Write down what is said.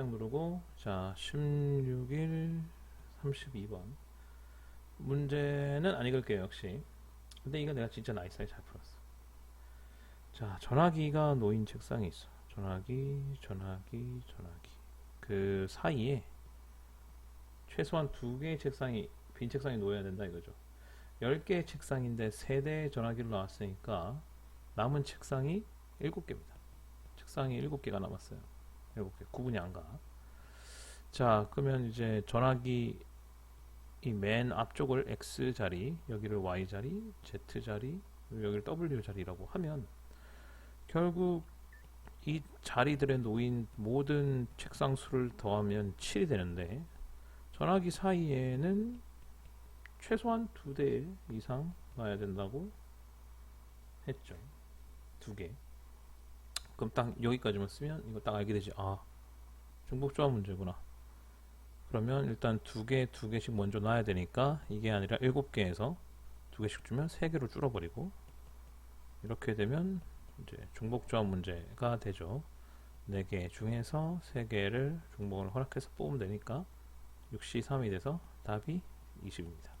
시작 누르고 자 16일 32번. 문제는 안 읽을게요 역시. 근데 이거 내가 진짜 나이스하게 잘 풀었어. 자 전화기가 놓인 책상이 있어. 전화기 전화기 전화기. 그 사이에 최소한 두 개의 책상이 빈 책상이 놓여야 된다 이거죠. 10개의 책상인데 3대의 전화기로 나왔으니까 남은 책상이 7개입니다. 책상이 7개가 남았어요 7개 구분이 안 가 자 그러면 이제 전화기 이 맨 앞쪽을 X 자리 여기를 Y 자리 Z 자리 여기를 W 자리라고 하면 결국 이 자리들에 놓인 모든 책상 수를 더하면 7이 되는데 전화기 사이에는 최소한 두 대 이상 놔야 된다고 했죠. 두 개. 그럼 딱 여기까지만 쓰면 이거 딱 알게 되지. 아, 중복조합 문제구나. 그러면 일단 두 개, 두 개씩 먼저 놔야 되니까 이게 아니라 일곱 개에서 두 개씩 주면 세 개로 줄어버리고 이렇게 되면 이제 중복조합 문제가 되죠. 네 개 중에서 세 개를 중복을 허락해서 뽑으면 되니까 6시 3이 돼서 답이 20입니다.